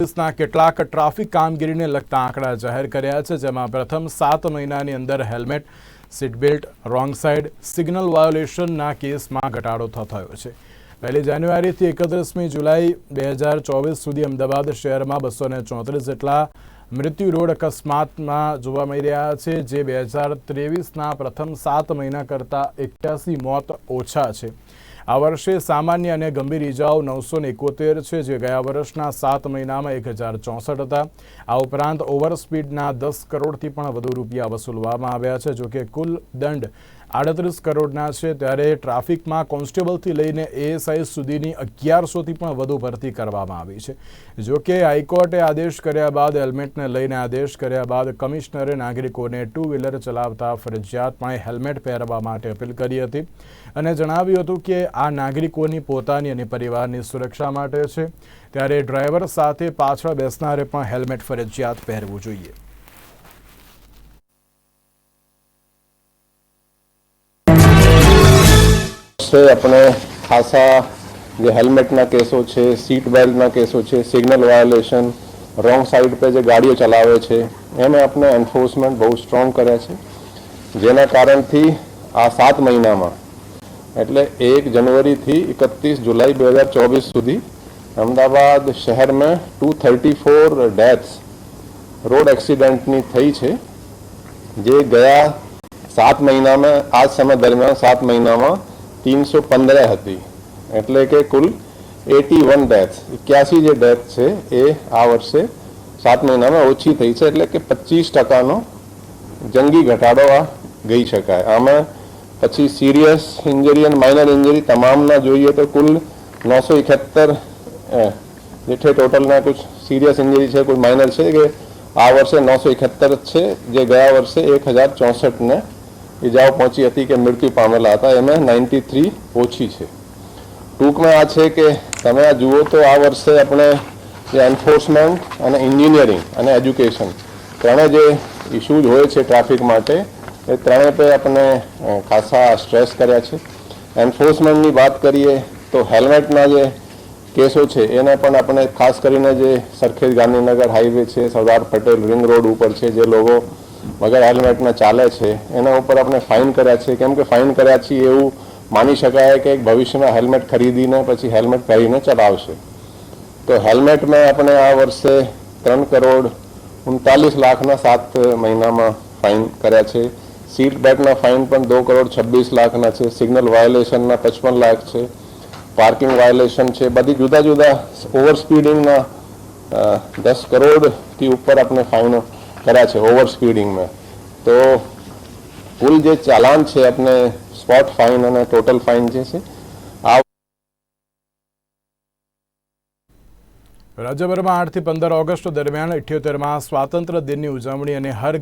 પોલીસના કેટલાક ટ્રાફિક કામગીરીને લગતા આંકડા જાહેર કર્યા છે, જેમાં પ્રથમ સાત મહિનાની અંદર helmet, seat belt, wrong side, signal વાયોલેશનના કેસમાં ઘટાડો થયો છે. પહેલી જાન્યુઆરીથી એકત્રીસમી જુલાઈ બે હજાર ચોવીસ સુધી અમદાવાદ શહેરમાં બસો ને ચોત્રીસ જેટલા મૃત્યુ રોડ અકસ્માતમાં જોવા મળી રહ્યા છે, જે બે હજાર ત્રેવીસના પ્રથમ સાત મહિના કરતાં એક્યાસી મોત ઓછા છે. આ વર્ષે સામાન્ય અને ગંભીર ઇજાઓ નવસો એકોતેર છે, જે ગયા વર્ષના સાત મહિનામાં એક હજાર ચોસઠ હતા. આ ઉપરાંત ઓવરસ્પીડના દસ કરોડથી પણ વધુ રૂપિયા વસૂલવામાં આવ્યા છે, જોકે કુલ દંડ આડત્રીસ કરોડના છે ત્યારે ટ્રાફિકમાં કોન્સ્ટેબલથી લઈને એએસઆઈ સુધીની અગિયારસોથી પણ વધુ ભરતી કરવામાં આવી છે. જોકે હાઈકોર્ટે આદેશ કર્યા બાદ, હેલ્મેટને લઈને આદેશ કર્યા બાદ કમિશનરે નાગરિકોને ટુ વ્હીલર ચલાવતા ફરજિયાતપણે હેલ્મેટ પહેરવા માટે અપીલ કરી હતી અને જણાવ્યું હતું કે આ નાગરિકોની પોતાની અને પરિવારની સુરક્ષા માટે છે. ત્યારે ડ્રાઈવર સાથે પાછળ બેસનારે પણ હેલ્મેટ ફરજિયાત પહેરવું જોઈએ. છે, આપણે ખાસા જે હેલ્મેટના કેસો છે સીટ બેલ્ટના કેસો છે સિગ્નલ વાયોલેશન રોંગ સાઈડ પર જે ગાડીઓ ચલાવે છે, એને આપણે એન્ફોર્સમેન્ટ બહુ સ્ટ્રોંગ કર્યા છે. જેના કારણથી આ સાત મહિનામાં, એટલે એક જનવરીથી એકત્રીસ જુલાઈ બે હજાર ચોવીસ સુધી અમદાવાદ શહેરમાં two thirty four deaths road એક્સિડન્ટની થઈ છે. જે ગયા સાત મહિનામાં આ સમય દરમિયાન સાત મહિનામાં તીનસો પંદર હતી. એટલે કે કુલ એટી વન ડેથ એક્યાસી જે ડેથ છે એ આ વર્ષે સાત મહિનામાં ઓછી થઈ છે. એટલે કે પચીસ ટકાનો જંગી ઘટાડો આ ગઈ શકાય. આમાં પછી સિરિયસ ઇન્જરી અને માઇનર ઇન્જરી તમામના જોઈએ તો કુલ નવસો ઇકહત્તર જેઠે ટોટલના કુછ સિરિયસ ઇન્જરી છે, કોઈ માઇનર છે કે આ વર્ષે નવસો ઇકહત્તર છે, જે ગયા વર્ષે એક હજાર ચોસઠને ઇજાઓ પહોંચી હતી કે મૃત્યુ પામેલા હતા. એમાં નાઇન્ટી થ્રી ઓછી છે. ટૂંકમાં આ છે કે તમે આ જુઓ તો આ વર્ષે આપણે જે એન્ફોર્સમેન્ટ અને એન્જિનિયરિંગ અને એજ્યુકેશન ત્રણે જે ઇસ્યુઝ હોય છે ટ્રાફિક માટે, એ ત્રણે પે આપણે ખાસા સ્ટ્રેસ કર્યા છે. એન્ફોર્સમેન્ટની વાત કરીએ તો હેલ્મેટના જે કેસો છે, એને પણ આપણે ખાસ કરીને જે સરખેજ ગાંધીનગર હાઈવે છે, સરદાર પટેલ રિંગ રોડ ઉપર છે, જે લોકો વગર હેલ્મેટના ચાલે છે. એના ઉપર આપણે ફાઇન કર્યા છે કેમ કે ફાઇન કર્યા છીએ એવું માની શકાય કે ભવિષ્યમાં હેલ્મેટ ખરીદીને પછી હેલ્મેટ પહેરીને ચલાવશે. તો હેલ્મેટમાં આપણે આ વર્ષે ત્રણ કરોડ ઉનતાલીસ લાખના સાત મહિનામાં ફાઇન કર્યા છે. સીટ બેલ્ટના ફાઇન પણ દો કરોડ છવ્વીસ લાખના છે. સિગ્નલ વાયોલેશનના પચપન લાખ છે. પાર્કિંગ વાયોલેશન છે. બધી જુદા જુદા ઓવર સ્પીડિંગના દસ કરોડથી ઉપર આપણે ફાઇનો કર્યા છે ઓવર સ્પીડિંગમાં. તો કુલ જે ચાલાન છે આપણે સ્પોટ ફાઇન અને ટોટલ ફાઇન જે છે રાજ્યભરમાં આઠથી પંદર ઓગસ્ટ દરમિયાન અઠ્યોતેરમાં સ્વાતંત્ર્ય દિનની ઉજવણી અને હર